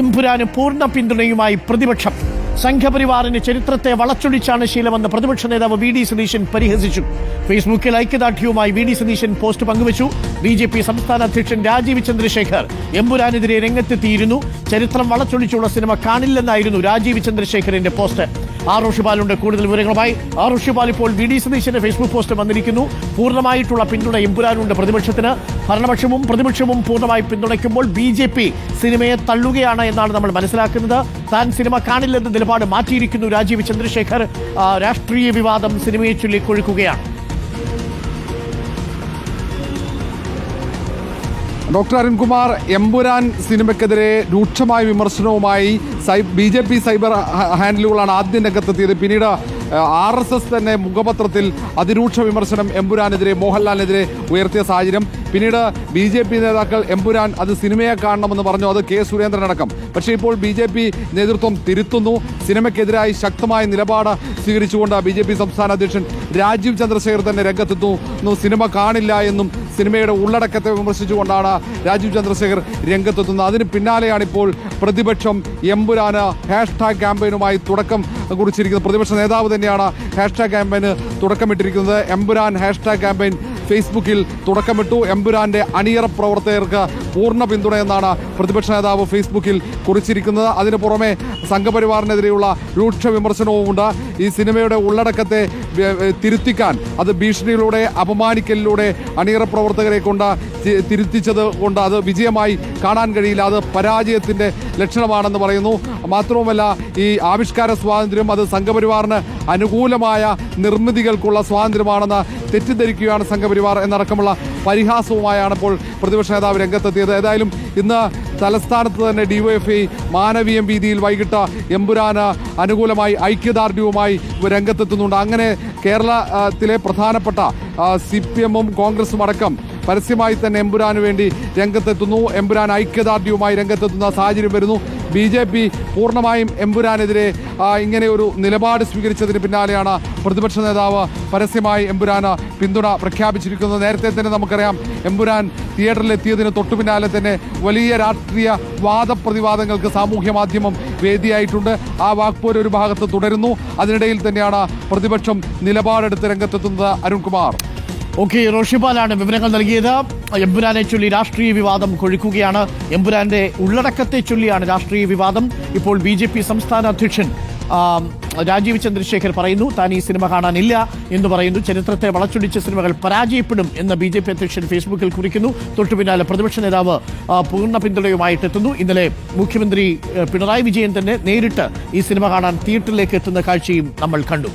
ഇമ്പുരാന് പൂർണ പിന്തുണയുമായി പ്രതിപക്ഷം. സംഘപരിവാറിന് ചരിത്രത്തെ വളച്ചൊടിച്ചാണ് ശീലമെന്ന് പ്രതിപക്ഷ നേതാവ് വി ഡി സതീശൻ പരിഹസിച്ചു. ഫേസ്ബുക്കിൽ ഐക്യദാർഢ്യവുമായി വി ഡി സതീശൻ പോസ്റ്റ് പങ്കുവച്ചു. ബി ജെ പി സംസ്ഥാന അധ്യക്ഷൻ രാജീവ് ചന്ദ്രശേഖർ എമ്പുരാനെതിരെ രംഗത്തെത്തിയിരുന്നു. ചരിത്രം വളച്ചൊടിച്ചുള്ള സിനിമ കാണില്ലെന്നായിരുന്നു രാജീവ് ചന്ദ്രശേഖറിന്റെ പോസ്റ്റ്. ആർ ഋഷിപാലുണ്ട് കൂടുതൽ വിവരങ്ങളുമായി ആർ ഋഷിപാൽ ഇപ്പോൾ വി ഡി സതീശന്റെ ഫേസ്ബുക്ക് പോസ്റ്റ് വന്നിരിക്കുന്നു. പൂർണമായിട്ടുള്ള പിന്തുണ എമ്പുരാനുണ്ട് പ്രതിപക്ഷത്തിന്. ഭരണപക്ഷവും പ്രതിപക്ഷവും പൂർണമായി പിന്തുണയ്ക്കുമ്പോൾ ബി ജെ പി സിനിമയെ തള്ളുകയാണ് എന്നാണ് നമ്മൾ മനസ്സിലാക്കുന്നത്. താൻ സിനിമ കാണില്ലെന്ന നിലപാട് മാറ്റിയിരിക്കുന്നു രാജീവ് ചന്ദ്രശേഖർ. രാഷ്ട്രീയ വിവാദം സിനിമയെ ചൊല്ലി കൊഴുക്കുകയാണ് ഡോക്ടർ അരുൺകുമാർ എമ്പുരാൻ സിനിമയ്ക്കെതിരെ രൂക്ഷമായ വിമർശനവുമായി സൈ ബി ജെ പി സൈബർ ഹാൻഡിലുകളാണ് ആദ്യം രംഗത്തെത്തിയത്. പിന്നീട് ആർ എസ് എസ് തന്നെ മുഖപത്രത്തിൽ അതിരൂക്ഷ വിമർശനം എമ്പുരാനെതിരെ മോഹൻലാലിനെതിരെ ഉയർത്തിയ സാഹചര്യം. പിന്നീട് ബി ജെ പി നേതാക്കൾ എമ്പുരാൻ അത് സിനിമയെ കാണണമെന്ന് പറഞ്ഞു. അത് കെ സുരേന്ദ്രൻ അടക്കം. പക്ഷേ ഇപ്പോൾ ബി ജെ പി നേതൃത്വം തിരുത്തുന്നു. സിനിമയ്ക്കെതിരായി ശക്തമായ നിലപാട് സ്വീകരിച്ചുകൊണ്ട് ബി ജെ പി സംസ്ഥാന അധ്യക്ഷൻ രാജീവ് ചന്ദ്രശേഖർ തന്നെ രംഗത്തെത്തുന്നു. സിനിമ കാണില്ല എന്നും സിനിമയുടെ ഉള്ളടക്കത്തെ വിമർശിച്ചുകൊണ്ടാണ് രാജീവ് ചന്ദ്രശേഖർ രംഗത്തെത്തുന്നത്. അതിന് പിന്നാലെയാണ് ഇപ്പോൾ പ്രതിപക്ഷം എമ്പുരാന് ഹാഷ്ടാഗ് ക്യാമ്പയിനുമായി തുടക്കം കുറിച്ചിരിക്കുന്നത്. പ്രതിപക്ഷ നേതാവ് തന്നെയാണ് ഹാഷ്ടാഗ് ക്യാമ്പയിന് തുടക്കമിട്ടിരിക്കുന്നത്. എമ്പുരാൻ ഹാഷ്ടാഗ് ക്യാമ്പയിൻ ഫേസ്ബുക്കിൽ തുടക്കമിട്ടു. എമ്പുരാന്റെ അണിയറ പ്രവർത്തകർക്ക് പൂർണ പിന്തുണയെന്നാണ് പ്രതിപക്ഷ നേതാവ് ഫേസ്ബുക്കിൽ കുറിച്ചിരിക്കുന്നത്. അതിനു പുറമെ സംഘപരിവാറിനെതിരെയുള്ള രൂക്ഷ വിമർശനവുമുണ്ട്. ഈ സിനിമയുടെ ഉള്ളടക്കത്തെ തിരുത്തിക്കാൻ അത് ഭീഷണിയിലൂടെ അപമാനിക്കലിലൂടെ അണിയറ പ്രവർത്തകരെ കൊണ്ട് തിരുത്തിച്ചത് കൊണ്ട് അത് വിജയമായി കാണാൻ കഴിയില്ല. അത് പരാജയത്തിന്റെ ലക്ഷണമാണെന്ന് പറയുന്നു. മാത്രവുമല്ല ഈ ആവിഷ്കാര സ്വാതന്ത്ര്യം അത് സംഘപരിവാറിന് അനുകൂലമായ നിർമ്മിതികൾക്കുള്ള സ്വാതന്ത്ര്യമാണെന്ന് തെറ്റിദ്ധരിക്കുകയാണ് സംഘപരിവാർ എന്നടക്കമുള്ള പരിഹാസവുമായാണ് ഇപ്പോൾ പ്രതിപക്ഷ നേതാവ് രംഗത്തെത്തിയത്. ഏതായാലും ഇന്ന് തലസ്ഥാനത്ത് തന്നെ ഡിവൈഎഫ്ഐ മാനവീയം വീതിയിൽ വൈകിട്ട് എമ്പുരാന് അനുകൂലമായി ഐക്യദാർഢ്യവുമായി രംഗത്തെത്തുന്നുണ്ട്. അങ്ങനെ കേരളത്തിലെ പ്രധാനപ്പെട്ട സി പി എമ്മും കോൺഗ്രസും അടക്കം പരസ്യമായി തന്നെ എമ്പുരാന് വേണ്ടി രംഗത്തെത്തുന്നു. എമ്പുരാൻ ഐക്യദാർഢ്യവുമായി രംഗത്തെത്തുന്ന സാഹചര്യം വരുന്നു. ബി ജെ പി പൂർണമായും എമ്പുരാനെതിരെ ഇങ്ങനെ ഒരു നിലപാട് സ്വീകരിച്ചതിന് പിന്നാലെയാണ് പ്രതിപക്ഷ നേതാവ് പരസ്യമായി എമ്പുരാന് പിന്തുണ പ്രഖ്യാപിച്ചിരിക്കുന്നത്. നേരത്തെ തന്നെ നമുക്കറിയാം എമ്പുരാൻ തിയേറ്ററിൽ എത്തിയതിന് തൊട്ടു പിന്നാലെ തന്നെ വലിയ രാഷ്ട്രീയ വാദപ്രതിവാദങ്ങൾക്ക് സാമൂഹ്യ മാധ്യമം വേദിയായിട്ടുണ്ട്. ആ വാക്പോര് ഒരു ഭാഗത്ത് തുടരുന്നു. അതിനിടയിൽ തന്നെയാണ് പ്രതിപക്ഷം നിലപാടെടുത്ത് രംഗത്തെത്തുന്നത് അരുൺകുമാർ. ഓക്കെ റോഷിപാലാണ് വിവരങ്ങൾ നൽകിയത്. എമ്പുരാനെ ചൊല്ലി രാഷ്ട്രീയ വിവാദം കൊഴുക്കുകയാണ്. എമ്പുരാന്റെ ഉള്ളടക്കത്തെ ചൊല്ലിയാണ് രാഷ്ട്രീയ വിവാദം. ഇപ്പോൾ ബി ജെ പി സംസ്ഥാന അധ്യക്ഷൻ രാജീവ് ചന്ദ്രശേഖർ പറയുന്നു താൻ ഈ സിനിമ കാണാനില്ല എന്ന് പറയുന്നു. ചരിത്രത്തെ വളച്ചൊടിച്ച സിനിമകൾ പരാജയപ്പെടും എന്ന് ബി ജെ പി അധ്യക്ഷൻ ഫേസ്ബുക്കിൽ കുറിക്കുന്നു. തൊട്ടു പിന്നാലെ പ്രതിപക്ഷ നേതാവ് പൂർണ പിന്തുണയുമായിട്ട് എത്തുന്നു. ഇന്നലെ മുഖ്യമന്ത്രി പിണറായി വിജയൻ തന്നെ നേരിട്ട് ഈ സിനിമ കാണാൻ തിയേറ്ററിലേക്ക് എത്തുന്ന കാഴ്ചയും നമ്മൾ കണ്ടു.